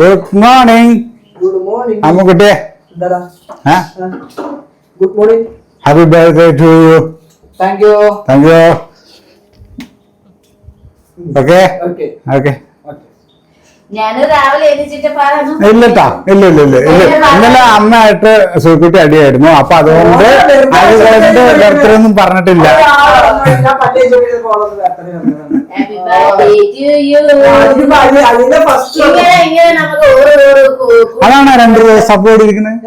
Good morning good morning അമ്മുക്കുട്ടിയെ. Good morning happy birthday to you thank you thank you okay okay okay ഞാൻ രാവിലെ എണീച്ചിട്ട് പറഞ്ഞു ഇല്ലട്ടാ ഇല്ല ഇല്ല ഇല്ല ഇല്ല. ഇന്നലെ അമ്മയായിട്ട് സുഖക്കുട്ടി അടിയായിരുന്നു. അപ്പൊ അതുകൊണ്ട് അതുകൊണ്ട് ബർത്ത്ഡേ ഒന്നും പറഞ്ഞിട്ടില്ല. ഇങ്ങനെ ഇങ്ങനെ അതാണ് രണ്ടു ദിവസം ഇരിക്കുന്നത്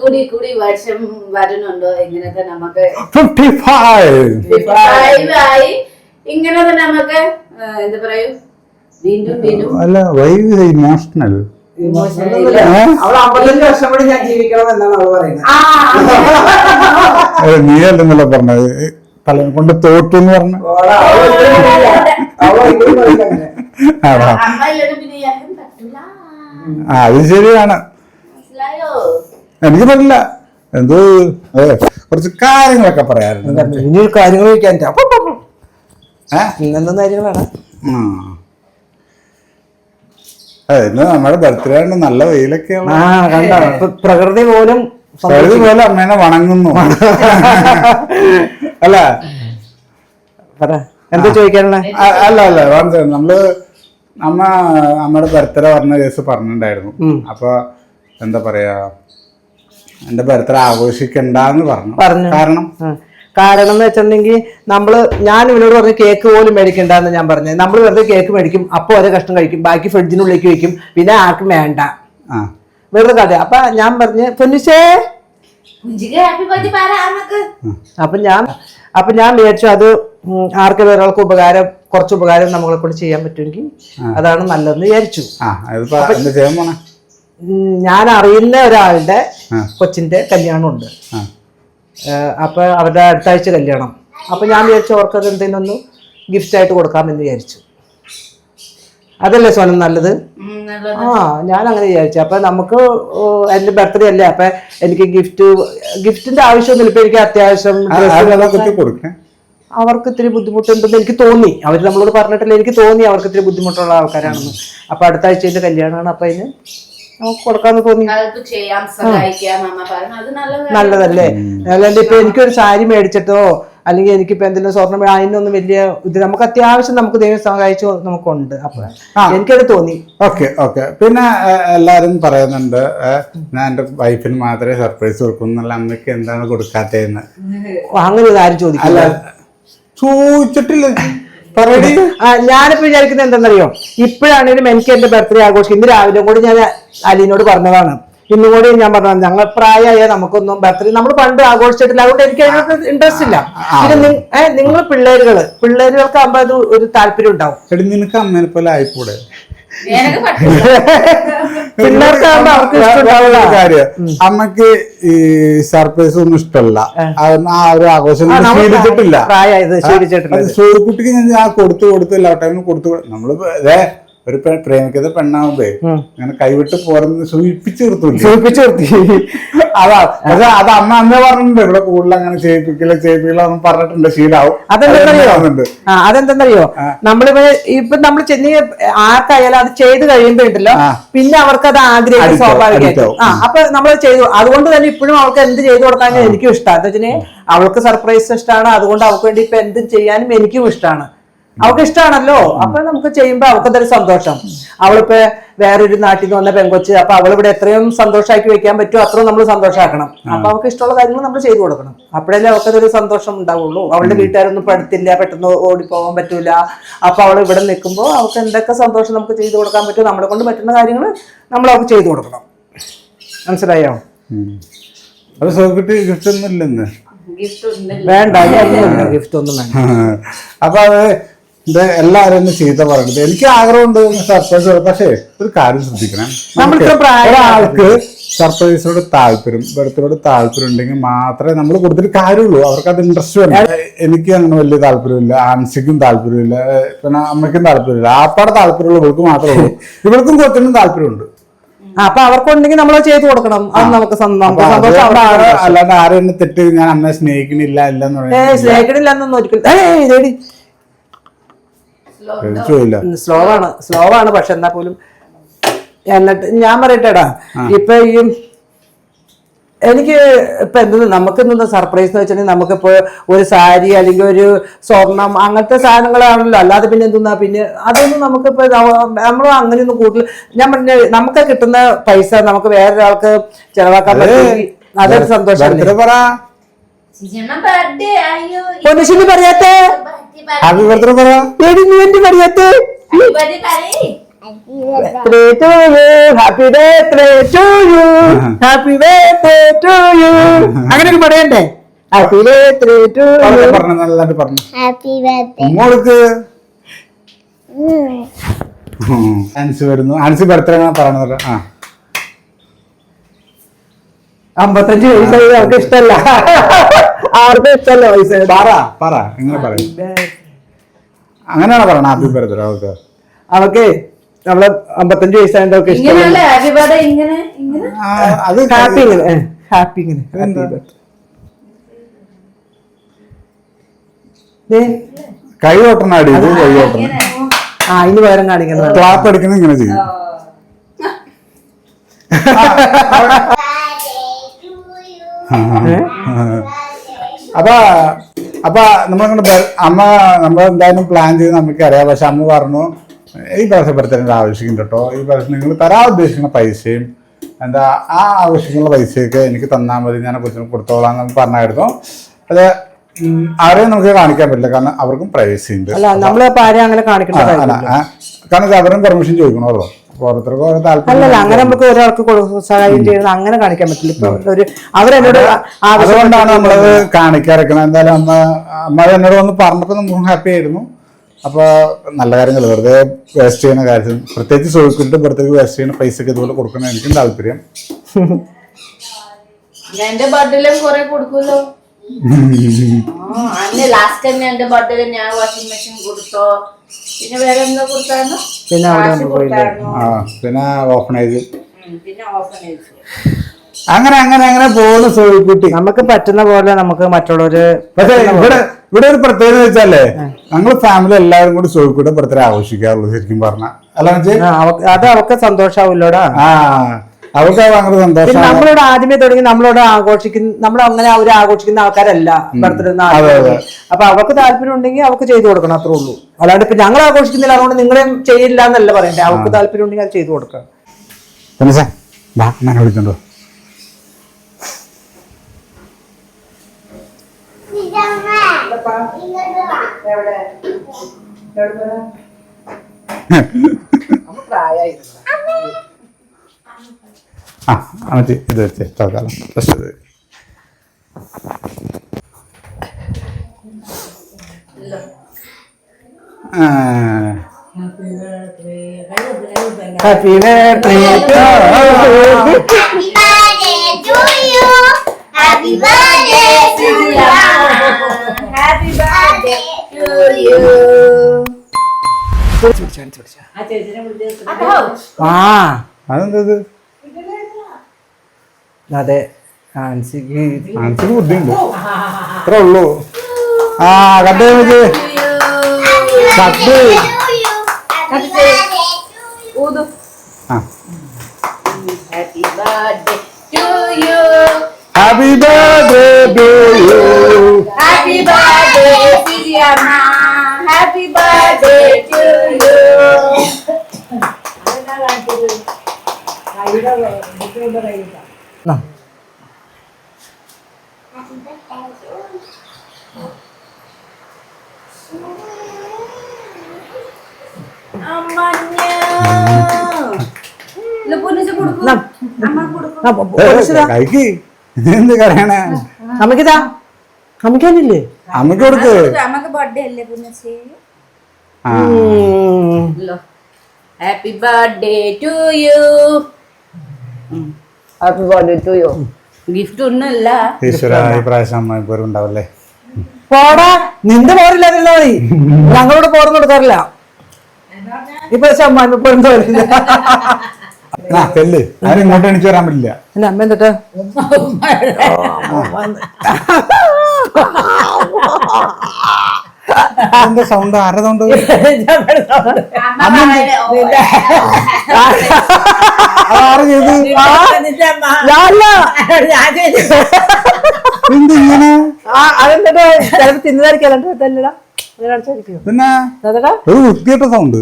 കൂടി കൂടി വർഷം വരുന്നുണ്ടോ? ഇങ്ങനത്തെ നമുക്ക് ഫിഫ്റ്റി ഫൈവ് 55 ആയി. ഇങ്ങനത്തെ നമുക്ക് എന്താ പറയൂ? വീണ്ടും വീണ്ടും. അല്ല വൈ ഇമോഷണൽ നീയല്ലെന്നല്ല അമ്പത്തഞ്ച് വർഷം കൂടി ഞാൻ ജീവിക്കണം എന്നാണ് അവൾ പറയുന്നത്. ആ നീ അല്ലെന്നല്ല പറഞ്ഞത്. തല കൊണ്ട് തോറ്റു എന്ന് പറഞ്ഞു. ആണോ ആ അത് ശരിയാണ്. മനസ്സിലായോ? എനിക്ക് പറ്റില്ല. എന്തോ അതെ കുറച്ച് കാര്യങ്ങളൊക്കെ പറയാറുണ്ട് ഇനി കാര്യങ്ങൾ ചോദിക്കാൻ കാര്യങ്ങളാണ് ഇന്ന് നമ്മുടെ ബർത്ത്ഡേ ആണ് നല്ല വെയിലൊക്കെയാണ് ആ കണ്ട? പ്രകൃതി പോലും പ്രകൃതി പോലും അമ്മേനെ വണങ്ങുന്നു. അല്ല. പറ. എന്താ ചോദിക്കാനുള്ള? അല്ല അല്ല. നമ്മൾ അമ്മ അമ്മയുടെ ബർത്ത്ഡേ പറഞ്ഞ കേസ് പറഞ്ഞിട്ടുണ്ടായിരുന്നു. അപ്പൊ എന്താ പറയാ എന്റെ ബർത്ത്ഡേ ആഘോഷിക്കണ്ടെന്ന് പറഞ്ഞു. കാരണം. കാരണം എന്ന് വെച്ചിട്ടുണ്ടെങ്കിൽ നമ്മൾ ഞാൻ ഇവനോട് പറഞ്ഞ കേക്ക് പോലും മേടിക്കണ്ടെന്ന് ഞാൻ പറഞ്ഞത് നമ്മൾ വെറുതെ കേക്ക് മേടിക്കും അപ്പോൾ ഒരേ കഷ്ണം കഴിക്കും ബാക്കി ഫ്രിഡ്ജിനുള്ളിലേക്ക് വെക്കും പിന്നെ ആർക്കും വേണ്ട. ആ. വെറുതെ കഥ. അപ്പൊ ഞാൻ പറഞ്ഞ് പൊന്നിച്ചേ അപ്പൊ ഞാൻ അപ്പൊ ഞാൻ വിചാരിച്ചു അത് ആർക്കും ഒരാൾക്ക് ഉപകാരം കുറച്ച് ഉപകാരം നമ്മളെ കൊണ്ട് ചെയ്യാൻ പറ്റുമെങ്കിൽ അതാണ് നല്ലതെന്ന് വിചാരിച്ചു. ഞാൻ അറിയുന്ന ഒരാളുടെ കൊച്ചിന്റെ കല്യാണമുണ്ട്. ആ. ഏഹ് അപ്പൊ അവരുടെ അടുത്ത ആഴ്ച കല്യാണം. അപ്പൊ ഞാൻ വിചാരിച്ചു അവർക്ക് അത് എന്തെങ്കിലും ഒന്ന് ഗിഫ്റ്റ് ആയിട്ട് കൊടുക്കാമെന്ന് വിചാരിച്ചു. അതല്ലേ സോനം നല്ലത്? ആ ഞാൻ അങ്ങനെ വിചാരിച്ചു. അപ്പൊ നമുക്ക് എന്റെ ബർത്ത്ഡേ അല്ലേ? അപ്പൊ എനിക്ക് ഗിഫ്റ്റ് ഗിഫ്റ്റിന്റെ ആവശ്യമൊന്നുമില്ല. ഇപ്പൊ എനിക്ക് അത്യാവശ്യം അവർക്ക് ഇത്തിരി ബുദ്ധിമുട്ടുണ്ടെന്ന് എനിക്ക് തോന്നി. അവർ നമ്മളോട് പറഞ്ഞിട്ടില്ല എനിക്ക് തോന്നി അവർക്ക് ഇത്തിരി ബുദ്ധിമുട്ടുള്ള ആൾക്കാരാണെന്ന്. അപ്പൊ അടുത്ത ആഴ്ച കല്യാണമാണ് അപ്പൊ അതിന് കൊടുക്കാന്ന് തോന്നി. ചെയ്യാം സഹായിക്കാം നല്ലതല്ലേ? അല്ലാണ്ട് ഇപ്പൊ എനിക്കൊരു സാരി മേടിച്ചിട്ടോ അല്ലെങ്കിൽ എനിക്കിപ്പോ എന്തെങ്കിലും സ്വർണം അതിനൊന്നും വലിയ ഇത് നമുക്ക് അത്യാവശ്യം നമുക്ക് ദൈവം സഹായിച്ചു നമുക്കുണ്ട്. അപ്പൊ എനിക്കത് തോന്നി. Okay okay. പിന്നെ എല്ലാരും പറയുന്നുണ്ട് ഞാൻ എന്റെ വൈഫിന് മാത്രമേ സർപ്രൈസ് കൊടുക്കുന്ന അമ്മയ്ക്ക് എന്താണ് കൊടുക്കാത്തതെന്ന്? അങ്ങനെ ഒരു കാര്യം ചോദിക്കില്ല അല്ല ചോദിച്ചിട്ടില്ല. ഞാനിപ്പോ വിചാരിക്കുന്നത് എന്താണെന്നറിയോ? ഇപ്പോഴാണെങ്കിലും എനിക്ക് എന്റെ ബർത്ത്ഡേ ആഘോഷിക്കും ഇന്ന് രാവിലെ കൂടി ഞാൻ അലീനോട് പറഞ്ഞതാണ്. ഇന്നും കൂടി ഞാൻ പറഞ്ഞത് ഞങ്ങൾ പ്രായമായ നമുക്കൊന്നും ബർത്ത്ഡേ നമ്മൾ പണ്ട് ആഘോഷിച്ചിട്ടില്ല. അതുകൊണ്ട് എനിക്ക് അതിനകത്ത് ഇൻട്രസ്റ്റ് ഇല്ല. പിന്നെ നിങ്ങൾ പിള്ളേരുകൾ പിള്ളേരുകൾക്ക് ആകുമ്പോൾ അത് ഒരു താല്പര്യം ഉണ്ടാവും. നിനക്ക് അമ്മേനെ പോലെ ആയിക്കൂടെ? പിള്ളേർക്കാകുമ്പോ അവർക്ക് കാര്യം. അമ്മയ്ക്ക് ഈ സർപ്രൈസ് ഒന്നും ഇഷ്ടമല്ല. ആ. ഒരു ആഘോഷം ശീലിച്ചിട്ടില്ല. അത് ഞാൻ ആ കൊടുത്തു കൊടുത്തു എല്ലാ ടൈമിലും കൊടുത്തു കൊടു- നമ്മൾ ഒരു പ്രേമിക്കത് പെണ്ണാവുമ്പേ അങ്ങനെ കൈവിട്ട് പോരെന്ന് സൂചിപ്പിച്ചു നിർത്തു സൂചിപ്പിച്ചു നിർത്തി. അതാ പക്ഷെ അത് അമ്മ അന്നേ പറഞ്ഞിട്ടുണ്ട് ഇവിടെ കൂടുതൽ അങ്ങനെ ചെയ്യിപ്പിക്കില്ല ചെയ്യിപ്പിക്കില്ല ഒന്നും പറഞ്ഞിട്ടുണ്ട് ശീലാവും. അതെന്തെന്നറിയോ. അതെന്തെന്നറിയോ? നമ്മളിപ്പോ ഇപ്പൊ നമ്മൾ ചെന്ന് ആർക്കായാലും അത് ചെയ്ത് കഴിയുമ്പോ ഉണ്ടല്ലോ പിന്നെ അവർക്ക് അത് ആഗ്രഹിക്കും സ്വാഭാവികമായിട്ടും. ആ. അപ്പൊ നമ്മൾ ചെയ്തു. അതുകൊണ്ട് തന്നെ ഇപ്പോഴും അവൾക്ക് എന്ത് ചെയ്തു കൊടുക്കാനും എനിക്കും ഇഷ്ടമാണ് എന്താ വെച്ചാൽ അവൾക്ക് സർപ്രൈസ് ഇഷ്ടമാണ് അതുകൊണ്ട് അവൾക്ക് വേണ്ടി ഇപ്പൊ എന്തും ചെയ്യാനും എനിക്കും ഇഷ്ടമാണ്. അവൾക്ക് ഇഷ്ടമാണല്ലോ അപ്പൊ നമുക്ക് ചെയ്യുമ്പോ അവൾക്ക് അതൊരു സന്തോഷം. അവളിപ്പോ വേറൊരു നാട്ടിൽ നിന്ന് വന്ന പെങ്കൊച്ച് അപ്പൊ അവളിവിടെ എത്രയും സന്തോഷമാക്കി വെക്കാൻ പറ്റുമോ അത്രയും നമ്മൾ സന്തോഷമാക്കണം അപ്പൊ അവൾക്ക് ഇഷ്ടമുള്ള കാര്യങ്ങൾ നമ്മൾ ചെയ്തു കൊടുക്കണം. അപ്പോഴല്ലേ അവൾക്ക് അതൊരു സന്തോഷം ഉണ്ടാവുള്ളൂ. അവളുടെ വീട്ടുകാരൊന്നും പഠിത്തില്ല പെട്ടെന്ന് ഓടിപ്പോകാൻ പറ്റൂല. അപ്പൊ അവൾ ഇവിടെ നിൽക്കുമ്പോൾ അവൾക്ക് എന്തൊക്കെ സന്തോഷം നമുക്ക് ചെയ്തു കൊടുക്കാൻ പറ്റുമോ നമ്മളെ കൊണ്ട് പറ്റുന്ന കാര്യങ്ങൾ നമ്മൾ അവൾക്ക് ചെയ്തു കൊടുക്കണം. മനസ്സിലായോ? സോക്കുട്ടി ഗിഫ്റ്റ് ഒന്നും ഇല്ലെന്ന് ഗിഫ്റ്റ് ഉണ്ട് വേണ്ട ഗിഫ്റ്റ് ഒന്നും വേണ്ട. അപ്പൊ അത് ഇത് എല്ലാവരും ഒന്ന് ചീത്ത പറയുന്നത് എനിക്ക് ആഗ്രഹമുണ്ട് സർപ്രൈസ് പക്ഷേ ഒരു കാര്യം ശ്രദ്ധിക്കണം. പ്രായം- ഒരാൾക്ക് സർപ്രൈസിനോട് താല്പര്യം ബർത്ത്ഡേയോട് താല്പര്യം ഉണ്ടെങ്കിൽ മാത്രമേ നമ്മൾ കൊടുത്തിട്ട് കാര്യമുള്ളൂ. അവർക്ക് അത് ഇൻട്രസ്റ്റ് വേണം എനിക്ക് അങ്ങനെ വലിയ താല്പര്യമില്ല. ആൻസിക്കും താല്പര്യമില്ല. പിന്നെ അമ്മയ്ക്കും താല്പര്യമില്ല. ആപ്പാടെ താല്പര്യമുള്ള ഇവൾക്ക് മാത്രമേ ഉള്ളൂ. ഇവൾക്കും കൊച്ചിനും താല്പര്യമുണ്ട്. അപ്പൊ അവർക്കുണ്ടെങ്കിൽ നമ്മൾ ചെയ്തു കൊടുക്കണം. അത് നമുക്ക്. അല്ലാണ്ട് ആരും എന്നെ തെറ്റ് ഞാൻ അമ്മയെ സ്നേഹിക്കണില്ല ഇല്ലെന്ന് സ്നേഹിക്കണില്ല എന്നൊന്നും ഒരിക്കലും സ്ലോ ആണ്. സ്ലോ ആണ്. പക്ഷെ എന്നാ പോലും എന്നിട്ട് ഞാൻ പറയട്ടെടാ. ഇപ്പൊ ഈ എനിക്ക് ഇപ്പൊ എന്തെന്ന് നമുക്ക് എന്തെന്ന് സർപ്രൈസ് എന്ന് വെച്ചിട്ടുണ്ടെങ്കിൽ നമുക്കിപ്പോ ഒരു സാരി അല്ലെങ്കിൽ ഒരു സ്വർണം അങ്ങനത്തെ സാധനങ്ങളാണല്ലോ. അല്ലാതെ പിന്നെ എന്തെന്നാ? പിന്നെ അതൊന്നും നമുക്കിപ്പോ നമ്മൾ അങ്ങനെയൊന്നും കൂടുതൽ ഞാൻ പറഞ്ഞ നമുക്ക് കിട്ടുന്ന പൈസ നമുക്ക് വേറെ വേറൊരാൾക്ക് ചെലവാക്കാൻ പറ്റും അതൊരു സന്തോഷം പറയാത്തേ. ഹാപ്പി ബർത്ത്ഡേ പറ? എടി നീ എന്ത് പറയാത്തേ ബർത്ത്ഡേ പറയേ birthday to you, happy birthday to you, happy birthday to you. അങ്ങനെ ഒരു പറയണ്ടേ ഹാപ്പി ബർത്ത്ഡേ ടു യു പറഞ്ഞു നല്ലതായിട്ട് പറഞ്ഞു. ഹാപ്പി ബർത്ത്ഡേ മോൾക്ക് ആൻസി വരുന്നു. ആൻസി ബർത്ത്ഡേ പറഞ്ഞത് ആ. അമ്പത്തഞ്ച് വയസ്സായി അവർക്ക് ഇഷ്ടല്ല. ആർക്കും ഇഷ്ടല്ല വയസ്സ് പറ പറ എങ്ങനെ പറയും അങ്ങനെയാണോ പറയണ ഹാപ്പി ബർത്ത്ഡേ ഓക്കെ അവക്കെ നമ്മളെ അമ്പത്തഞ്ച് വയസ്സായതുകൊണ്ട് അവർക്ക് ഇഷ്ടമല്ല. ഹാപ്പി ഇങ്ങനെ ഹാപ്പി ഇങ്ങനെ ഹാപ്പി. ദേ, കൈ ഓട്ടണം അടി ഇത് കൈ ഓട്ടണം. ആ ഇനി പകരം കാണിക്കുന്നത് ക്ലാപ്പ് അടിക്കുന്നത് ഇങ്ങനെ ചെയ്യും. അപ്പൊ അപ്പൊ നമ്മളിങ്ങനെ അമ്മ നമ്മൾ എന്തായാലും പ്ലാൻ ചെയ്ത് നമുക്ക് അറിയാം പക്ഷെ അമ്മ പറഞ്ഞു ഈ പ്രാവശ്യം പെടുത്തേണ്ട ആവശ്യമുണ്ട് കേട്ടോ ഈ പ്രാവശ്യം നിങ്ങൾ തരാൻ ഉദ്ദേശിക്കുന്ന പൈസയും എന്താ ആ ആവശ്യമുള്ള പൈസയൊക്കെ എനിക്ക് തന്നാൽ മതി. ഞാൻ കൊച്ചിന് കൊടുത്തോളാം എന്ന് പറഞ്ഞായിരുന്നു. അത് ആരെയും നമുക്ക് കാണിക്കാൻ പറ്റില്ല. കാരണം അവർക്കും പ്രൈവസി ഉണ്ട്. കാരണം അവരും പെർമിഷൻ ചോദിക്കണമല്ലോ. ഓരോരുത്തർക്കും ഓരോ താല്പര്യം അല്ലല്ല അങ്ങനെ നമുക്ക് ഒരാൾക്ക് സഹായം ചെയ്യുന്നത് അങ്ങനെ കാണിക്കാൻ പറ്റില്ല. ഇപ്പൊ ഒരു അവരെന്നോട് അതുകൊണ്ടാണ് നമ്മളത് കാണിക്കാറിക്കണം എന്തായാലും അമ്മ അമ്മ എന്നോട് വന്ന് പറഞ്ഞപ്പോൾ നമുക്ക് ഹാപ്പി ആയിരുന്നു. അപ്പൊ നല്ല കാര്യങ്ങൾ വെറുതെ വേസ്റ്റ് ചെയ്യുന്ന കാര്യത്തിൽ പ്രത്യേകിച്ച് സോയിക്കിട്ട് പുറത്തേക്ക് വേസ്റ്റ് ചെയ്യുന്ന പൈസ ഒക്കെ ഇതുപോലെ കൊടുക്കണം എനിക്കും താല്പര്യം. ഞാൻ എന്റെ ബർത്ത്ഡേയിലും കുറെ കൊടുക്കുമല്ലോ. അന്ന് ലാസ്റ്റ് ടൈം എന്റെ ബർത്ത്ഡേ ഞാൻ വാഷിംഗ് മെഷീൻ കൊടുത്തോ. പിന്നെ വേറെ എന്താ കൊടുത്തായിരുന്നു? പിന്നെ അവിടെ പോയില്ലേ? ആ പിന്നെ ഓപ്പണേജ് ചെയ്തു പിന്നെ അങ്ങനെ അങ്ങനെ അങ്ങനെ പോകുന്ന സോയിക്കുട്ടി നമുക്ക് പറ്റുന്ന പോലെ നമുക്ക് മറ്റുള്ളവര് പക്ഷെ ഇവിടെ ഇവിടെ ഒരു പ്രത്യേകത വെച്ചാലേ ഞങ്ങൾ ഫാമിലി എല്ലാവരും കൂടി സോയിക്കുട്ടി ബർത്ത്ഡേ ആഘോഷിക്കാറുള്ളൂ ശരിക്കും പറഞ്ഞ. അല്ല അവക്ക് അത് അവർക്ക് സന്തോഷാവില്ലോടാ. ആ. അവർക്ക് ഭയങ്കര നമ്മളോട് ആദ്യമേ തുടങ്ങി നമ്മളോട് ആഘോഷിക്കുന്ന നമ്മൾ അങ്ങനെ അവർ ആഘോഷിക്കുന്ന ആൾക്കാരല്ല ബർത്ത്ഡേ. അപ്പൊ അവർക്ക് താല്പര്യം ഉണ്ടെങ്കിൽ അവർക്ക് ചെയ്തു കൊടുക്കണം അത്രേ ഉള്ളൂ. അല്ലാണ്ട് ഇപ്പൊ ഞങ്ങൾ ആഘോഷിക്കുന്നില്ല അതുകൊണ്ട് നിങ്ങളെ ചെയ്യില്ല എന്നല്ല പറയണ്ടേ. അവർക്ക് താല്പര്യം ഉണ്ടെങ്കിൽ അത് ചെയ്തു കൊടുക്കാം പിന്നെ സാർ വാ. ഞാൻ വിളിച്ചോണ്ടോ ആ അമ്മച്ചി ഇത് വെച്ച് തൽക്കാലം. ഫസ്റ്റ് ഇത് ആ. Happy birthday happy birthday to you happy birthday to you happy birthday to you ആ അതെന്തത് അതെ. ആൻസിക്ക് ആൻസർ ബുദ്ധിയുണ്ട്. അത്രേ ഉള്ളൂ. ആ കണ്ടേ മതി കട്ട് ആ. Happy birthday to you happy birthday to you happy birthday സിരിയമ്മ happy birthday to you അമ്മഞ്ഞ പൊന്നിച്ച് കൊടുക്കും അമ്മ കൊടുക്കും കൈക്ക് എന്ത് കരയണേ നമുക്കിതാ നമുക്കാനില്ലേ അമ്മയ്ക്ക് കൊടുക്ക്. അമ്മയ്ക്ക് ബർത്ത്ഡേ അല്ലേ ആ. Happy birthday to you happy birthday to you gift ഒന്നുമില്ല. ഈശ്വര ഈ പ്രാവശ്യം അമ്മ ഇപ്പോഴും ഉണ്ടാവല്ലേ? പോടാ നിന്റെ പോരില്ല മതി. ഞങ്ങളോട് പോർന്ന് കൊടുക്കാറില്ല ഇപ്പൊ അമ്മായിമ്മ ഇപ്പൊ എന്തോ ആ ചെല്ല്. ആരും ഇങ്ങോട്ട് എണിച്ചു വരാൻ പറ്റില്ല. എന്റെ അമ്മ എന്നിട്ട് എന്താ സൗണ്ട് ആരുടെ സൗണ്ട് ആറ് ചെയ്ത്. എന്ത് ഇങ്ങനെ? ചിലപ്പോ പിന്നെ? ഒരു വൃത്തിയായിട്ട സൗണ്ട്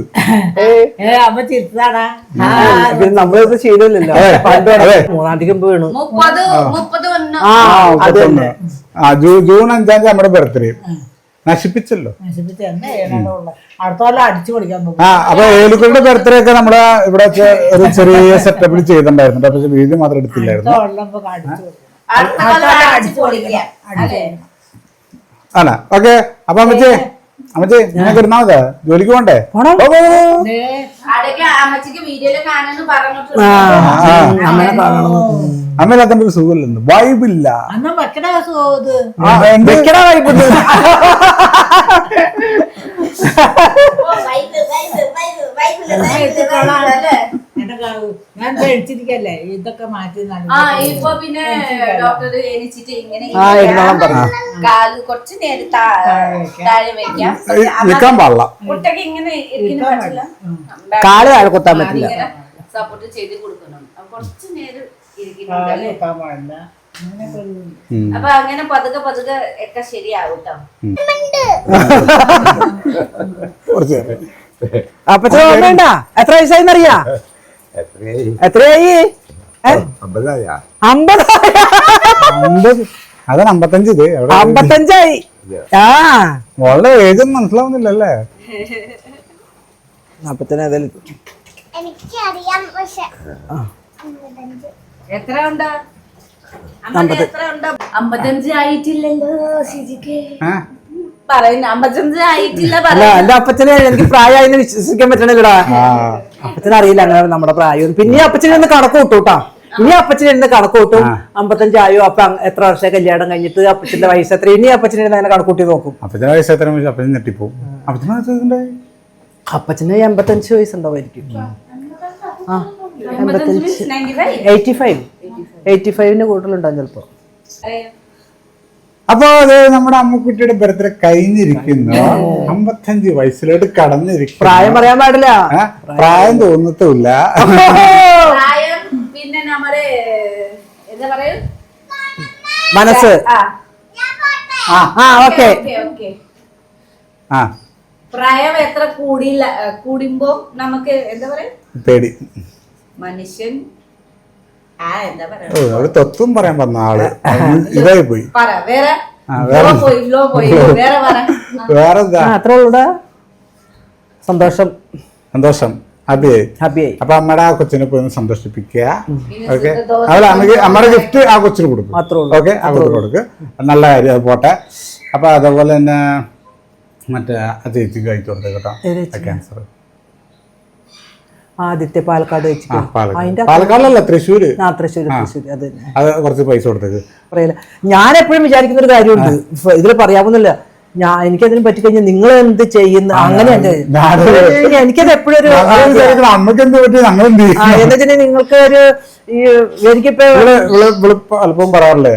നമ്മളിത് ശീലമില്ലല്ലോ. മൂന്നാം വീണു. ആ. അത് ആ ജൂ- ജൂൺ അഞ്ചാം തീയതി നമ്മുടെ ബർത്ത്ഡേ നശിപ്പിച്ചല്ലോ. ആ അപ്പൊ ഏലുക്കളുടെ ബർത്ത്ഡേ ഒക്കെ നമ്മൾ ഇവിടെ ഒരു ചെറിയ സെറ്റപ്പിൽ ചെയ്തിട്ടുണ്ടായിരുന്നു. പക്ഷെ വീഡിയോ മാത്രം എടുത്തില്ലായിരുന്നു. ആണ്? ഓക്കെ. അപ്പൊ അമ്മച്ചി അമ്മച്ചി നിനക്ക് ഇരുന്നാ മതി ജോലിക്ക് പോണ്ടേ? അമ്മച്ചിക്ക് വീഡിയോയിൽ കാണുന്നു പറഞ്ഞിട്ടുണ്ട്. ആ, തമ്മിൽ ഒരു സുഖമില്ലെന്ന്. വൈബില്ല. വൈബ്? വെക്കടാ അല്ലേ? ഞാൻ കഴിച്ചിരിക്കല്ലേ ഇതൊക്കെ മാറ്റി നല്ല ആ ഇപ്പൊ പിന്നെ ഡോക്ടർ എണിച്ചിട്ട് ഇങ്ങനെ ആ ഇരുന്നോളം പറഞ്ഞു കാൽ കുറച്ച് നേരം താഴെ വെക്കാം. നിക്കാൻ പാടില്ല. കുട്ടക്ക് ഇങ്ങനെ ഇരിക്കുന്ന പറ്റില്ല. കാൽ താഴെ കുത്താൻ പറ്റില്ല. സപ്പോർട്ട് ചെയ്ത് കൊടുക്കണം. കുറച്ച് നേരം അപ്പൊ അങ്ങനെ പതുക്കെ പതുക്കെ ഒക്കെ ശരിയാവും കേട്ടോ. അപ്പച്ച വേണ്ട എത്ര വയസ്സായിന്നറിയാ? എത്രയായി? അതാണ് അമ്പത്തഞ്ച് ഇത്. അമ്പത്തഞ്ചായി. ആ. മോളുടെ ഏജ് മനസ്സിലാവുന്നില്ലല്ലേ? അപ്പത്തന്നെ അതിൽ എനിക്കറിയാം പക്ഷെ എത്ര ഉണ്ട്? അമ്മ എത്ര ഉണ്ട്? അമ്പത്തഞ്ച് ആയിട്ടില്ലല്ലോ ഷിജിക്ക് ആ. പറയുന്ന അമ്പത്തഞ്ച് ആയിട്ടില്ല അല്ല എന്റെ അപ്പച്ചനെ എനിക്ക് പ്രായമായിന്ന് വിശ്വസിക്കാൻ പറ്റണില്ലടാ. അപ്പച്ചനെ അറിയില്ല അങ്ങനെ നമ്മുടെ പ്രായം പിന്നെ അപ്പച്ചനെ ഒന്ന് കണക്ക് കൂട്ടൂട്ടാ ഇനി അപ്പച്ചനെ ഒന്ന് കണക്ക് കൂട്ടും. അമ്പത്തഞ്ചായോ അപ്പൊ എത്ര വർഷം കല്യാണം കഴിഞ്ഞിട്ട് അപ്പച്ചന്റെ വയസ്സ് എത്ര? ഇനി അപ്പച്ചനെ ഇരുന്ന് അങ്ങനെ കണക്കൂട്ടി നോക്കും. അപ്പച്ചന്റെ വയസ്സ് എത്ര അപ്പച്ചൻ ഞെട്ടിപ്പോവും. അപ്പച്ചനെ? അപ്പച്ചന് എൺപത്തഞ്ച് വയസ്സുണ്ടാവുമായിരിക്കും ആ. എൺപത്തഞ്ച് ninety five. Eighty five. Eighty ഫൈവിന് കൂടുതലുണ്ടാവും ചിലപ്പോ അപ്പൊ അത് നമ്മുടെ അമ്മക്കുട്ടിയുടെ ബർത്ത്ഡേ കഴിഞ്ഞിരിക്കുന്നു. അമ്പത്തഞ്ച് വയസ്സിലോട്ട് കടന്നിരിക്കും പ്രായം പറയാൻ പാടില്ല. പ്രായം തോന്നത്തുമില്ല. പ്രായം പിന്നെ നമ്മുടെ എന്താ പറയൂ? മനസ്സ്. ആ. ഓക്കെ. ഓക്കെ ഓക്കെ ആ. പ്രായം എത്ര കൂടിയില്ല കൂടുമ്പോ നമുക്ക് എന്താ പറയാ? പേടി. മനുഷ്യൻ തത്വം പറയാൻ വന്ന ആൾ. ഇതായി പോയി. പറ വേറെ? അത്രേ ഉള്ളൂടാ സന്തോഷം. സന്തോഷം. ഹാപ്പിയായി അപ്പൊ അമ്മയുടെ ആ കൊച്ചിനെ പോയി ഒന്ന് സന്തോഷിപ്പിക്കുക ഓക്കെ? അവളെ അമ്മയ്ക്ക് അമ്മയുടെ ഗിഫ്റ്റ് ആ കൊച്ചിന് കൊടുക്കും. ഓക്കെ? ആ കൊച്ചിന് കൊടുക്ക്. നല്ല കാര്യം അത് പോട്ടെ. അപ്പൊ അതേപോലെ തന്നെ മറ്റേ ആ ചേച്ചിക്ക് കഴിച്ചു കൊടുത്തേ കേട്ടോ. ക്യാൻസർ ആദ്യത്തെ പാലക്കാട് വെച്ച് വെച്ചിട്ട് അതിന്റെ പാലക്കാടല്ല തൃശ്ശൂർ ആ തൃശ്ശൂർ തൃശ്ശൂർ അത് തന്നെ. കുറച്ച് പൈസ കൊടുത്തത് പറയില്ല. ഞാൻ എപ്പോഴും വിചാരിക്കുന്ന ഒരു കാര്യമുണ്ട് ഇതിൽ പറയാവുന്നില്ല ഞാൻ എനിക്കതിന് പറ്റിക്കഴിഞ്ഞാൽ നിങ്ങൾ എന്ത് ചെയ്യുന്ന അങ്ങനെ എന്റെ എനിക്കത് എപ്പോഴും ഒരു പറ്റി? നിങ്ങൾക്ക് ഒരു ഈ എനിക്കിപ്പോ അല്പം പറയാറില്ലേ?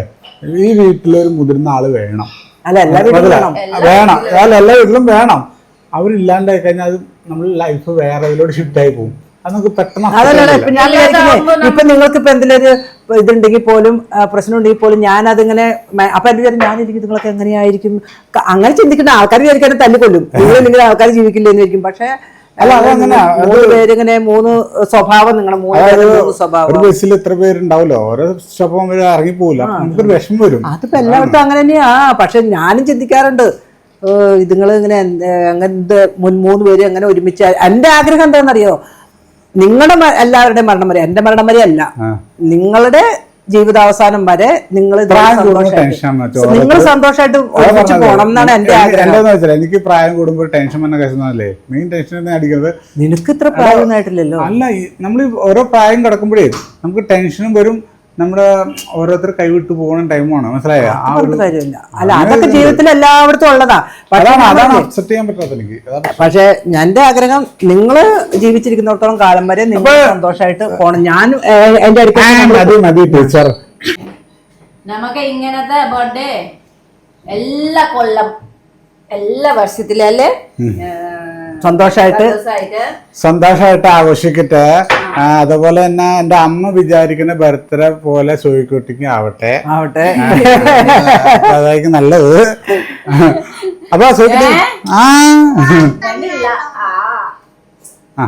ഈ വീട്ടിലൊരു മുതിർന്ന ആൾ വേണം. അല്ല എല്ലാ വീട്ടിലും വേണം. അല്ല എല്ലാ വീട്ടിലും വേണം. അവരില്ലാണ്ടായി കഴിഞ്ഞാൽ അത് നമ്മൾ ലൈഫ് വേറെ ഇതിലോട്ട് ഷിഫ്റ്റ് ആയി പോകും നമുക്ക് പെട്ടെന്ന് അതല്ല ഇപ്പൊ ഞാൻ വിചാരിക്കുന്നേ ഇപ്പൊ നിങ്ങൾക്ക് ഇപ്പൊ എന്തെങ്കിലും ഒരു ഇതുണ്ടെങ്കിൽ പോലും പ്രശ്നം ഉണ്ടെങ്കിൽ പോലും ഞാൻ അതിങ്ങനെ അപ്പൊ എന്റെ വിചാരം ഞാനിരിക്കും നിങ്ങളൊക്കെ എങ്ങനെയായിരിക്കും? അങ്ങനെ ചിന്തിക്കുന്ന ആൾക്കാർ വിചാരിക്കാൻ തല്ലിക്കൊല്ലും. നിങ്ങൾ നിങ്ങൾ ആൾക്കാർ ജീവിക്കില്ല എന്ന് വിചാരിക്കും പക്ഷെ അല്ല, അതങ്ങനെയാ. മൂന്ന് പേരിങ്ങനെ മൂന്ന് സ്വഭാവം നിങ്ങളുടെ മൂന്ന് സ്വഭാവം. ഒരു ബസ്സിൽ എത്ര പേരുണ്ടാവല്ലോ ഓരോ സ്വഭാവം വരെ ഇറങ്ങി പോകില്ല നമുക്കൊരു വിഷമം വരും. അതിപ്പോ എല്ലായിടത്തും അങ്ങനെ തന്നെയാ. പക്ഷെ ഞാനും ചിന്തിക്കാറുണ്ട്. ഇതുങ്ങൾ ഇങ്ങനെ അങ്ങനത്തെ മുൻ മൂന്ന് പേര് അങ്ങനെ ഒരുമിച്ച് എന്റെ ആഗ്രഹം എന്താണെന്നറിയോ? നിങ്ങളുടെ എല്ലാവരുടെയും മരണം വരെ എന്റെ മരണം വരെ അല്ല. നിങ്ങളുടെ ജീവിതാവസാനം വരെ നിങ്ങൾ നിങ്ങൾ സന്തോഷമായിട്ട് ഒരുമിച്ച് പോകണം എന്നാണ് എന്റെ ആഗ്രഹം. എനിക്ക് പ്രായം കൂടുമ്പോൾ ടെൻഷൻ വന്ന കേസൊന്നുമല്ലേ മെയിൻ ടെൻഷൻ അടിക്കുന്നത് നിനക്ക് ഇത്ര പ്രായമൊന്നും ആയിട്ടില്ലല്ലോ. അല്ല നമ്മൾ ഓരോ പ്രായം കിടക്കുമ്പോഴേ നമുക്ക് ടെൻഷനും വരും നമ്മുടെ ഓരോരുത്തർ കൈവിട്ട് പോകുന്ന ടൈമാണ് മനസ്സിലായ? ആ ഒരു കാര്യമില്ല. അല്ല അതൊക്കെ ജീവിതത്തിൽ എല്ലായിടത്തും ഉള്ളതാ. പക്ഷെ അതാണ് അതാണ് അക്സെപ്റ്റ് ചെയ്യാൻ പറ്റാത്ത എനിക്ക്. അതാ പക്ഷെ എന്റെ ആഗ്രഹം നിങ്ങൾ ജീവിച്ചിരിക്കുന്നിടത്തോളം കാലം വരെ നിങ്ങൾ സന്തോഷമായിട്ട് പോണം. ഞാൻ എന്റെ എന്റെ അടുത്ത് മതി ടീച്ചർ. നമുക്ക് ഇങ്ങനത്തെ ബർത്ത്ഡേ എല്ലാ കൊല്ലം എല്ലാ വർഷത്തിലും അല്ലേ സന്തോഷായിട്ട് സന്തോഷമായിട്ട് സന്തോഷമായിട്ട് ആഘോഷിക്കട്ടെ. അതുപോലെ തന്നെ എന്റെ അമ്മ വിചാരിക്കുന്ന ബർത്ത്ഡേ പോലെ സോയിക്കുട്ടിക്ക് ആവട്ടെ. ആവട്ടെ. അതായിരിക്കും നല്ലത്. അപ്പൊ സോയിക്കുട്ടി ആ. ആ.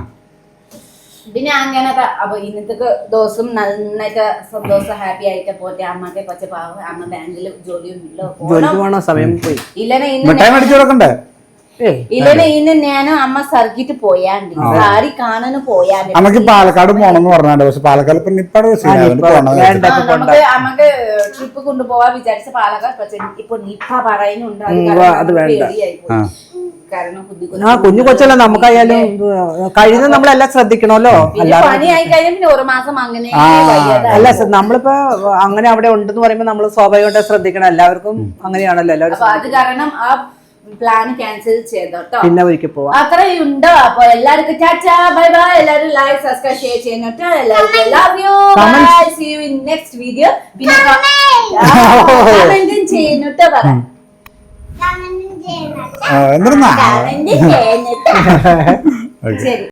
പിന്നെ അങ്ങനത്തെ അപ്പൊ ഇന്നത്തെ ദിവസം നന്നായിട്ട് സന്തോഷം ഹാപ്പി ആയിട്ട് പോട്ടെ. അമ്മയ്ക്ക് പച്ച പാവം അമ്മ ബാങ്കിൽ ജോലിയൊന്നും ഇല്ല സമയം പോയി. ഇന്ന് മിഠായി മേടിച്ചു കൊടുക്കണ്ടേ? ഇല്ലനെ ഇന്ന് ഞാനും അമ്മ സർക്കിട്ട് പോയാണ്ട് സാരി കാണാനും പോയാണ്ട് നമുക്ക് പാലക്കാട് പോണെന്ന് പറഞ്ഞാണ്ട് പക്ഷെ പാലക്കാട് ഇപ്പൊ നിപ്പാട് നിപ്പ വേണ്ട. ആ, നമുക്ക് നമുക്ക് ട്രിപ്പ് കൊണ്ടുപോവാൻ വിചാരിച്ച പാലക്കാട് പക്ഷെ ഇപ്പൊ നിപ്പ പറയുന്നുണ്ട്. അത് വേണ്ട. ആ. കാരണം കുഞ്ഞു കൊച്ചല്ലോ നമുക്കായാലും കഴിഞ്ഞ നമ്മളെല്ലാം ശ്രദ്ധിക്കണമല്ലോ. പിന്നെ പിന്നെ അല്ല നമ്മളിപ്പോ അങ്ങനെ അവിടെ ഉണ്ടെന്ന് പറയുമ്പോ നമ്മൾ സ്വാഭാവികമായിട്ട് ശ്രദ്ധിക്കണം. എല്ലാവർക്കും അങ്ങനെയാണല്ലോ എല്ലാവരും അത് കാരണം ആ പ്ലാൻ ക്യാൻസൽ ചെയ്തോട്ടോ പിന്നെ ഒരിക്കൽ പോവാം. അത്രയുണ്ടോ. അപ്പൊ എല്ലാവർക്കും ചാച്ചാ ബൈ ബൈ. എല്ലാവരും ലൈക്ക് സബ്സ്ക്രൈബ് ഷെയർ ചെയ്യണോട്ടോ എല്ലാവർക്കും love you bye see you in next video പിന്നെ കമന്റും ചെയ്യണോട്ടോ പറ. എന്തിരുന്നാ കമന്റ് ചെയ്യണോട്ടോ ഓക്കെ ശരി.